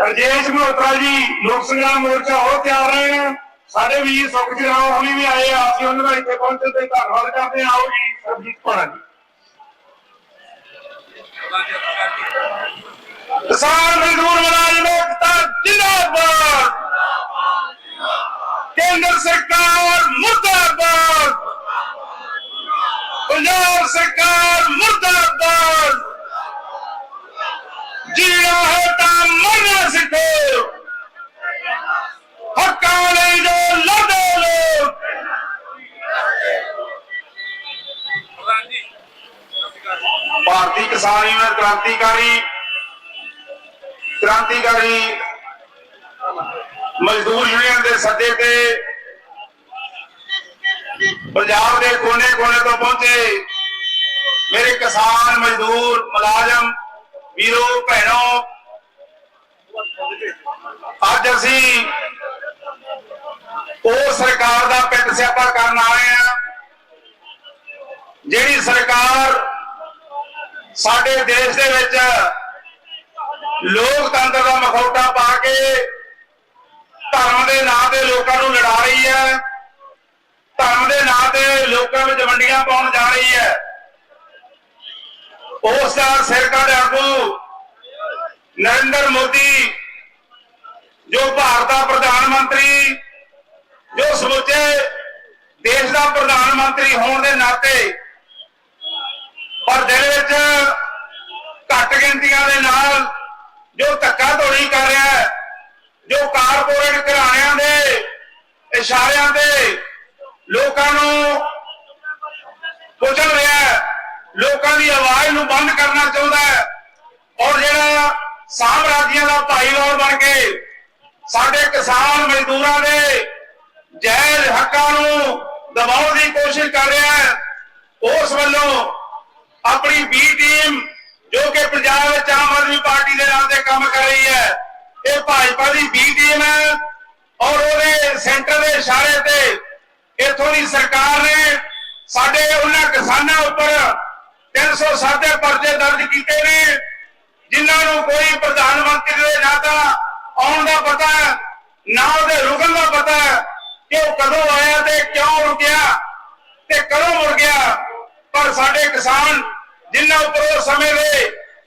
ਰਜੇਸ਼ ਮਹੋਤਰਾ ਜੀ, ਲੋਕ ਸੰਗਰਾਮ ਮੋਰਚਾ ਹੋ ਤਿਆਰ ਰਹੇ ਆ ਸਾਡੇ ਵੀਰ ਸੁਖਜੀਤ ਰਾਓ ਹੁਣੀ ਵੀ ਆਏ ਆ, ਅਸੀਂ ਉਹਨਾਂ ਦਾ ਇੱਥੇ ਪਹੁੰਚਣ ਤੇ ਧੰਨਵਾਦ ਕਰਦੇ ਹਾਂ। ਆਓ ਜੀ ਸਰਜੀਤ ਭਾਣਾ ਜੀ। ਕਿਸਾਨ ਮਜ਼ਦੂਰ ਮੁਲਾਜ਼ਮ ਏਕਤਾ ਜਿੰਦਾਬਾਦ। ਕੇਂਦਰ ਸਰਕਾਰ ਮੁਰਦਾਬਾਦ। ਪੰਜਾਬ ਸਰਕਾਰ ਮੁਰਦਾਬਾਦ। ਭਾਰਤੀ ਕਿਸਾਨ ਯੂਨੀਅਨ ਕ੍ਰਾਂਤੀਕਾਰੀ ਕ੍ਰਾਂਤੀਕਾਰੀ ਮਜ਼ਦੂਰ ਯੂਨੀਅਨ ਦੇ ਸੱਦੇ ਤੇ ਪੰਜਾਬ ਦੇ ਕੋਨੇ-ਕੋਨੇ ਤੋਂ ਪਹੁੰਚੇ ਮੇਰੇ ਕਿਸਾਨ ਮਜ਼ਦੂਰ ਮੁਲਾਜ਼ਮ, ਵੀਰੋ, ਭੈਣੋ। ਅੱਜ ਅਸੀਂ ਉਹ ਸਰਕਾਰ ਦਾ ਪਿੱਟ ਸਿਆਪਾ ਕਰਨ ਆਏ ਆ ਜਿਹੜੀ ਸਰਕਾਰ ਸਾਡੇ ਦੇਸ਼ ਦੇ ਵਿੱਚ ਲੋਕਤੰਤਰ ਦਾ ਮਖੌਟਾ ਪਾ ਕੇ ਧਰਮ ਦੇ ਨਾਂ ਤੇ ਲੋਕਾਂ ਨੂੰ ਲੜਾ ਰਹੀ ਹੈ। ਧਰਮ ਦੇ ਨਾਂ ਤੇ ਲੋਕਾਂ ਵਿੱਚ ਵੰਡੀਆਂ ਪਾਉਣ ਜਾ ਰਹੀ ਹੈ। ਉਸ ਦਾ ਦੇ ਆਗੂ ਨਰਿੰਦਰ ਮੋਦੀ, ਜੋ ਭਾਰਤ ਦਾ ਪ੍ਰਧਾਨ ਮੰਤਰੀ, ਜੋ ਸਮੁੱਚੇ ਦੇਸ਼ ਦਾ ਪ੍ਰਧਾਨ ਮੰਤਰੀ ਹੋਣ ਦੇ ਨਾਤੇ ਪਰ ਦਿਲ ਵਿੱਚ ਘੱਟ ਗਿਣਤੀਆਂ ਦੇ ਨਾਲ ਜੋ ਧੱਕਾ ਧੋਣੀ ਕਰ ਰਿਹਾ ਹੈ, ਜੋ ਕਾਰਪੋਰੇਟ ਘਰਾਣਿਆਂ ਦੇ, ਇਸ਼ਾਰਿਆਂ ਤੇ ਲੋਕਾਂ ਨੂੰ ਕੁਚਲ ਰਿਹਾ ਹੈ, ਲੋਕਾਂ ਦੀ ਆਵਾਜ਼ ਨੂੰ ਬੰਦ ਕਰਨਾ ਚਾਹੁੰਦਾ ਹੈ ਔਰ ਜਿਹੜਾ ਸਾਮਰਾਜੀਆਂ ਦਾ ਭਾਈਵਾਲ ਬਣ ਕੇ ਸਾਡੇ ਕਿਸਾਨ ਮਜ਼ਦੂਰਾਂ ਦੇ ਜਾਇਜ਼ ਹੱਕਾਂ ਨੂੰ ਦਬਾਉਣ ਦੀ ਕੋਸ਼ਿਸ਼ ਕਰ ਰਿਹਾ ਹੈ, ਉਸ ਵੱਲੋਂ ਆਪਣੀ ਬੀ ਟੀਮ ਜੋ ਕਿ ਪੰਜਾਬ ਵਿੱਚ ਆਮ ਆਦਮੀ ਪਾਰਟੀ ਦੇ ਨਾਮ ਤੇ ਕੰਮ ਕਰ ਰਹੀ ਹੈ। ਇਹ ਭਾਜਪਾ ਦੀ ਬੀ ਟੀਮ ਹੈ ਔਰ ਉਹਦੇ ਸੈਂਟਰ ਦੇ ਇਸ਼ਾਰੇ ਤੇ ਇਥੋਂ ਦੀ ਸਰਕਾਰ ਨੇ ਸਾਡੇ ਉਹਨਾਂ ਕਿਸਾਨਾਂ ਉੱਪਰ 307 ਦੇ ਪਰਚੇ ਦਰਜ ਕੀਤੇ ਨੇ, ਜਿਨ੍ਹਾਂ ਨੂੰ ਕੋਈ ਪ੍ਰਧਾਨ ਮੰਤਰੀ ਦੇ ਨਾਂ ਦਾ ਆਉਣ ਦਾ ਪਤਾ ਨਾ ਉਹਦੇ ਰੁਕਣ ਦਾ ਪਤਾ ਕਿ ਉਹ ਕਦੋਂ ਆਇਆ ਤੇ ਕਿਉਂ ਰੁਕਿਆ ਤੇ ਕਦੋਂ ਮੁੜ ਗਿਆ ਪਰ ਸਾਡੇ ਕਿਸਾਨ ਜਿਨ੍ਹਾਂ ਉੱਪਰ ਉਹ ਸਮੇਂ ਦੇ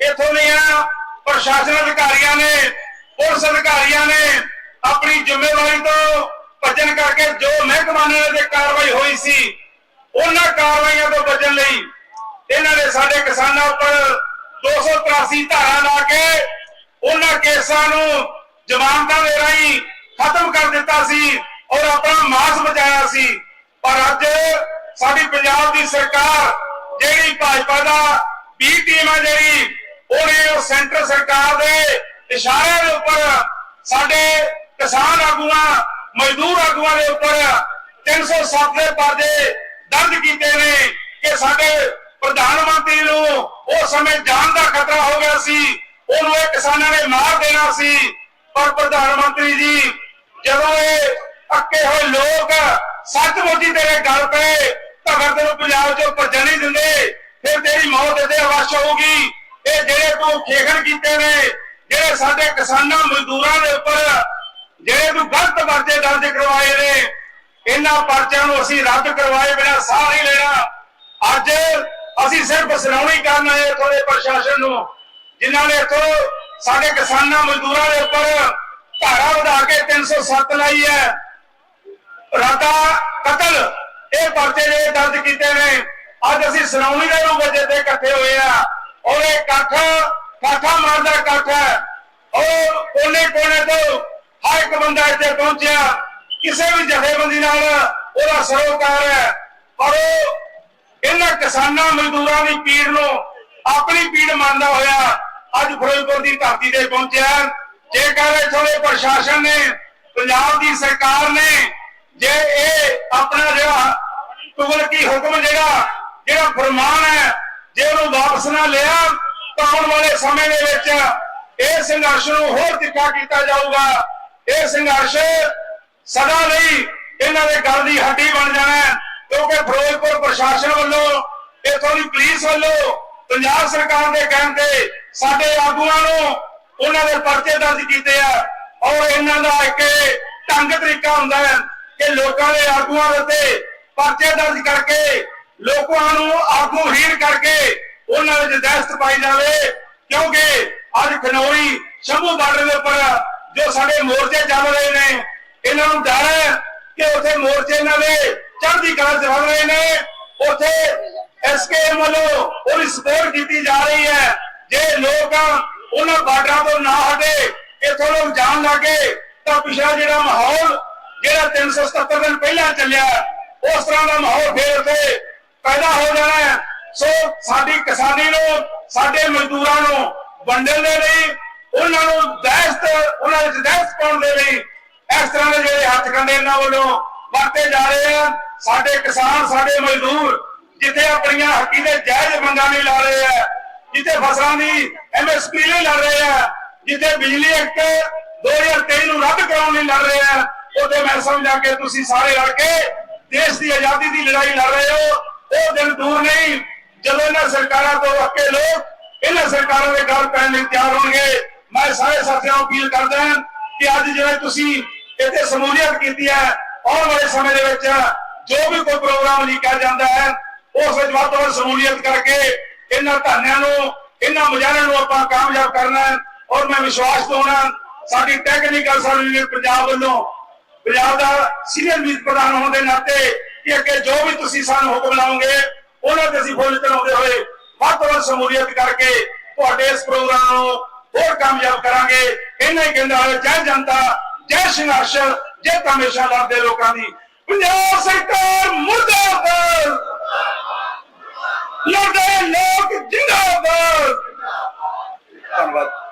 ਇਥੋਂ ਦੀਆਂ ਪ੍ਰਸ਼ਾਸਨ ਅਧਿਕਾਰੀਆਂ ਨੇ, ਪੁਲਿਸ ਅਧਿਕਾਰੀਆਂ ਨੇ ਆਪਣੀ ਜ਼ਿੰਮੇਵਾਰੀ ਤੋਂ ਭੱਜਣ ਕਰਕੇ ਜੋ ਮਹਿਕਮਾ ਨੇ ਕਾਰਵਾਈ ਹੋਈ ਸੀ, ਉਹਨਾਂ ਕਾਰਵਾਈਆਂ ਤੋਂ ਬਚਣ ਲਈ ਇਹਨਾਂ ਨੇ ਸਾਡੇ ਕਿਸਾਨਾਂ ਉੱਪਰ 283 ਧਾਰਾ ਲਾ ਕੇ ਉਹਨਾਂ ਕੇਸਾਂ ਨੂੰ ਜ਼ਮਾਨਤਾਂ ਦੇ ਰਾਹੀਂ ਖਤਮ ਕਰ ਦਿੱਤਾ ਸੀ ਔਰ ਆਪਣਾ ਮਾਸ ਬਚਾਇਆ ਸੀ। ਪਰ ਅੱਜ ਸਾਡੀ ਪੰਜਾਬ ਦੀ ਸਰਕਾਰ ਜਿਹੜੀ ਭਾਜਪਾ ਦਾ ਬੀ ਟੀਮ ਹੈ ਜਿਹੜੀ, ਉਹਨੇ ਉਹ ਸੈਂਟਰ ਸਰਕਾਰ ਦੇ ਇਸ਼ਾਰਿਆਂ ਦੇ ਉੱਪਰ ਸਾਡੇ ਕਿਸਾਨ ਆਗੂਆਂ, ਮਜ਼ਦੂਰ ਆਗੂਆਂ ਦੇ ਉੱਪਰ 307 ਦੇ ਪਰਦੇ ਦਰਜ ਕੀਤੇ ਨੇ ਕਿ ਸਾਡੇ ਪ੍ਰਧਾਨ ਮੰਤਰੀ ਨੂੰ ਉਸ ਸਮੇਂ ਜਾਨ ਦਾ ਖਤਰਾ ਹੋ ਗਿਆ ਸੀ, ਉਹਨੂੰ ਇਹ ਕਿਸਾਨਾਂ ਨੇ ਮਾਰ ਦੇਣਾ ਸੀ। ਪਰ ਪ੍ਰਧਾਨ ਮੰਤਰੀ ਜੀ, ਜਦੋਂ ਇਹ ਅੱਕੇ ਹੋਏ ਲੋਕ ਸੱਚਮੁੱਚ ਤੇਰੇ ਗੱਲ ਪਏ ਤਾਂ ਫਿਰ ਤੈਨੂੰ ਪੰਜਾਬ ਚੋਂ ਭੱਜਣ ਨਹੀਂ ਦਿੰਦੇ। ਫਿਰ ਤੇਰੀ ਮੌਤ ਇੱਥੇ ਅਵਸ਼ ਹੋਊਗੀ। ਇਹ ਜਿਹੜੇ ਤੂੰ ਖੇਖਣ ਕੀਤੇ ਨੇ, ਜਿਹੜੇ ਸਾਡੇ ਕਿਸਾਨਾਂ ਮਜ਼ਦੂਰਾਂ ਦੇ ਉੱਪਰ, ਜਿਹੜੇ ਤੂੰ ਗਲਤ ਪਰਚੇ ਦਰਜ ਕਰਵਾਏ ਨੇ, ਇਹਨਾਂ ਪਰਚਿਆਂ ਨੂੰ ਅਸੀਂ ਰੱਦ ਕਰਵਾਏ ਬਿਨਾਂ ਸਾਹ ਨਹੀਂ ਲੈਣਾ। ਅੱਜ ਅਸੀਂ ਸਿਰਫ ਸੁਣਾਉਣੀ ਕਰਨ ਆਏ ਇੱਥੋਂ ਦੇ ਪ੍ਰਸ਼ਾਸਨ ਨੂੰ, ਜਿਨ੍ਹਾਂ ਨੇ ਇੱਥੋਂ ਸਾਡੇ ਕਿਸਾਨਾਂ ਮਜ਼ਦੂਰਾਂ ਦੇ ਉੱਪਰ ਧਾਰਾ ਵਧਾ ਕੇ 307 ਲਾਈ ਹੈ। ਰਾਤਾ ਕਤਲ ਇਹ ਪਰਚੇ ਜਿਹੜੇ ਦਰਜ ਕੀਤੇ ਨੇ, ਅੱਜ ਅਸੀਂ ਸੁਣਾਉਣੀ ਦੇ ਨੂੰ ਵਜੇ ਤੇ ਇਕੱਠੇ ਹੋਏ ਆ। ਔਰ ਇਹ ਇਕੱਠ ਕਾਠਾ ਮਾਰਦਾ ਇਕੱਠ ਹੈ। ਔਰ ਕੋਨੇ ਕੋਨੇ ਤੋਂ ਹਰ ਇੱਕ ਬੰਦਾ ਇੱਥੇ ਪਹੁੰਚਿਆ। ਕਿਸੇ ਵੀ ਜਥੇਬੰਦੀ ਨਾਲ ਉਹਦਾ ਸਰੋਕਾਰ ਹੈ। ਪਰ ਉਹ ਇਹਨਾਂ ਕਿਸਾਨਾਂ ਮਜ਼ਦੂਰਾਂ ਦੀ ਪੀੜ ਨੂੰ ਆਪਣੀ ਪੀੜ ਮੰਨਦਾ ਹੋਇਆ ਅੱਜ ਫਿਰੋਜ਼ਪੁਰ ਦੀ ਧਰਤੀ ਤੇ ਪਹੁੰਚਿਆ ਜੇਕਰ ਇਥੋਂ ਦੇ ਪ੍ਰਸ਼ਾਸਨ ਨੇ, ਪੰਜਾਬ ਦੀ ਸਰਕਾਰ ਨੇ ਜੇ ਇਹ ਤੁਗਲਕੀ ਹੁਕਮ ਜਿਹੜਾ ਜਿਹੜਾ ਫਰਮਾਨ ਹੈ, ਜੇ ਉਹਨੂੰ ਵਾਪਸ ਨਾ ਲਿਆ, ਤਾਂ ਆਉਣ ਵਾਲੇ ਸਮੇਂ ਦੇ ਵਿੱਚ ਇਹ ਸੰਘਰਸ਼ ਨੂੰ ਹੋਰ ਤਿੱਖਾ ਕੀਤਾ ਜਾਊਗਾ। ਇਹ ਸੰਘਰਸ਼ ਸਦਾ ਲਈ ਇਹਨਾਂ ਦੇ ਗੱਲ ਦੀ ਹੱਡੀ ਬਣ ਜਾਣਾ ਕਿਉਂਕਿ ਫਿਰੋਜ਼ਪੁਰ ਪ੍ਰਸ਼ਾਸਨ ਵੱਲੋਂ, ਇਥੋਂ ਦੀ ਪੁਲਿਸ ਵੱਲੋਂ ਪੰਜਾਬ ਸਰਕਾਰ ਦੇ ਕਹਿਣ ਤੇ ਸਾਡੇ ਆਗੂਆਂ ਨੂੰ ਉਹਨਾਂ ਦੇ ਪਰਚੇ ਦਰਜ ਕੀਤੇ ਆ। ਔਰ ਇਹਨਾਂ ਦਾ ਇੱਕ ਢੰਗ ਤਰੀਕਾ ਹੁੰਦਾ ਹੈ ਕਿ ਲੋਕਾਂ ਦੇ ਆਗੂਆਂ ਦੇ ਉੱਤੇ ਪਰਚੇ ਦਰਜ ਕਰਕੇ ਲੋਕਾਂ ਨੂੰ ਆਗੂ ਹੀਰ ਕਰਕੇ ਉਹਨਾਂ ਵਿੱਚ ਦਹਿਸ਼ਤ ਪਾਈ ਜਾਵੇ, ਕਿਉਂਕਿ ਅੱਜ ਖਨੌਰੀ ਸ਼ੰਭੂ ਬਾਰਡਰ ਦੇ ਉੱਪਰ ਜੋ ਸਾਡੇ ਮੋਰਚੇ ਚੱਲ ਰਹੇ ਨੇ, ਇਹਨਾਂ ਨੂੰ ਡਰ ਹੈ ਕਿ ਉੱਥੇ ਮੋਰਚੇ ਇਹਨਾਂ ਦੇ ਚੜ੍ਹਦੀ ਕਲਾ ਚ ਵੱਧ ਰਹੇ ਨੇ। ਉੱਥੇ ਐਸਕੇਐਮ ਵੱਲੋਂ ਉਹਦੀ ਸਪੋਰਟ ਕੀਤੀ ਜਾ ਰਹੀ ਹੈ। ਜੇ ਲੋਕ ਉਹਨਾਂ ਬਾਰਡਰਾਂ ਤੋਂ ਨਾ ਹਟੇ, ਇੱਥੋਂ ਲੋਕ ਜਾਣ ਲੱਗੇ, ਤਾਂ ਪਿਛਲਾ ਜਿਹੜਾ ਮਾਹੌਲ, ਜਿਹੜਾ 377 ਦਿਨ ਪਹਿਲਾਂ ਚੱਲਿਆ ਉਸ ਤਰ੍ਹਾਂ ਦਾ ਮਾਹੌਲ ਫੇਰ ਉੱਥੇ ਪੈਦਾ ਹੋ ਜਾਣਾ ਹੈ। ਸੋ ਸਾਡੀ ਕਿਸਾਨੀ ਨੂੰ, ਸਾਡੇ ਮਜ਼ਦੂਰਾਂ ਨੂੰ ਵੰਡਣ ਦੇ ਲਈ, ਉਹਨਾਂ ਨੂੰ ਦਹਿਸ਼ਤ, ਉਹਨਾਂ ਵਿੱਚ ਦਹਿਸ਼ਤ ਪਾਉਣ ਦੇ ਲਈ ਇਸ ਤਰ੍ਹਾਂ ਦੇ ਜਿਹੜੇ ਹੱਥ ਕੰਡੇ ਇਹਨਾਂ ਵੱਲੋਂ ਵਰਤੇ ਜਾ ਰਹੇ ਆ। ਸਾਡੇ ਕਿਸਾਨ, ਸਾਡੇ ਮਜ਼ਦੂਰ ਜਿੱਥੇ ਆਪਣੀਆਂ ਹੱਕੀ ਦੇ ਜਾਇਜ਼ ਮੰਗਾਂ ਨਹੀਂ ਲਾ ਰਹੇ ਆ, ਜਿੱਥੇ ਫਸਲਾਂ ਦੀ ਐਮਐਸਪੀ ਲਈ ਲੜ ਰਹੇ ਆ, ਜਿੱਥੇ ਬਿਜਲੀ ਐਕਟ 2023 ਨੂੰ ਰੱਦ ਕਰਾਉਣ ਲਈ ਲੜ ਰਹੇ ਆ, ਉੱਥੇ ਮੈਂ ਸਮਝਾਂ ਕਿ ਤੁਸੀਂ ਸਾਰੇ ਰਲ ਕੇ ਦੇਸ਼ ਦੀ ਆਜ਼ਾਦੀ ਦੀ ਲੜਾਈ ਲੜ ਰਹੇ ਹੋ, ਉਹ ਦਿਨ ਦੂਰ ਨਹੀਂ। ਜਦੋਂ ਇਹਨਾਂ ਸਰਕਾਰਾਂ ਤੋਂ ਅੱਕੇ ਲੋਕ ਇਹਨਾਂ ਸਰਕਾਰਾਂ ਦੇ ਗੱਲ ਪੈਣ ਲਈ ਤਿਆਰ ਹੋਣਗੇ, ਮੈਂ ਸਾਰੇ ਸਾਥੀਆਂ ਨੂੰ ਅਪੀਲ ਕਰਦਾ ਹਾਂ ਕਿ ਅੱਜ ਜਿਵੇਂ ਤੁਸੀਂ ਇੱਥੇ ਸਮੂਲੀਅਤ ਕੀਤੀ ਹੈ, ਆਉਣ ਵਾਲੇ ਸਮੇਂ ਦੇ ਵਿੱਚ ਜੋ ਵੀ ਕੋਈ ਪ੍ਰੋਗਰਾਮ ਲਿਖਿਆ ਜਾਂਦਾ ਹੈ, ਉਸ ਵਿੱਚ ਵੱਧ ਤੋਂ ਵੱਧ ਸਮੂਲੀਅਤ ਕਰਕੇ ਇਹਨਾਂ ਧਰਨਿਆਂ ਨੂੰ, ਇਹਨਾਂ ਮੁਜ਼ਾਹਰਿਆਂ ਨੂੰ ਆਪਾਂ ਕਾਮਯਾਬ ਕਰਨਾ ਹੈ। ਔਰ ਮੈਂ ਵਿਸ਼ਵਾਸ ਦਵਾਉਣਾ, ਸਾਡੀ ਟੈਕਨੀਕਲ ਸਰਵਿਸ ਪੰਜਾਬ ਵੱਲੋਂ ਪੰਜਾਬ ਦਾ ਸੀਨੀਅਰ ਮੀਤ ਪ੍ਰਧਾਨ ਹੋਣ ਦੇ ਨਾਤੇ ਕਿ ਅੱਗੇ ਜੋ ਵੀ ਤੁਸੀਂ ਸਾਨੂੰ ਹੁਕਮ ਲਾਓਗੇ ਉਹਨਾਂ ਤੇ ਅਸੀਂ ਫੁੱਲ ਚਲਾਉਂਦੇ ਹੋਏ ਵੱਧ ਤੋਂ ਵੱਧ ਸਮੂਲੀਅਤ ਕਰਕੇ ਤੁਹਾਡੇ ਇਸ ਪ੍ਰੋਗਰਾਮ ਨੂੰ ਹੋਰ ਕਾਮਯਾਬ ਕਰਾਂਗੇ। ਇਹਨਾਂ ਹੀ ਕਹਿੰਦਾ ਹੋਇਆ, ਜੈ ਜਨਤਾ, ਜੈ ਸੰਘਰਸ਼, ਜੈ ਤਮੇਸ਼ਾ ਲੜਦੇ ਲੋਕਾਂ ਦੀ। ਪੰਜਾਬ ਸਰਕਾਰ ਮੁਰਦਾਬਾਦ! ਲੜਦੇ ਲੋਕ ਜਿੰਦਾਬਾਦ! ਧੰਨਵਾਦ।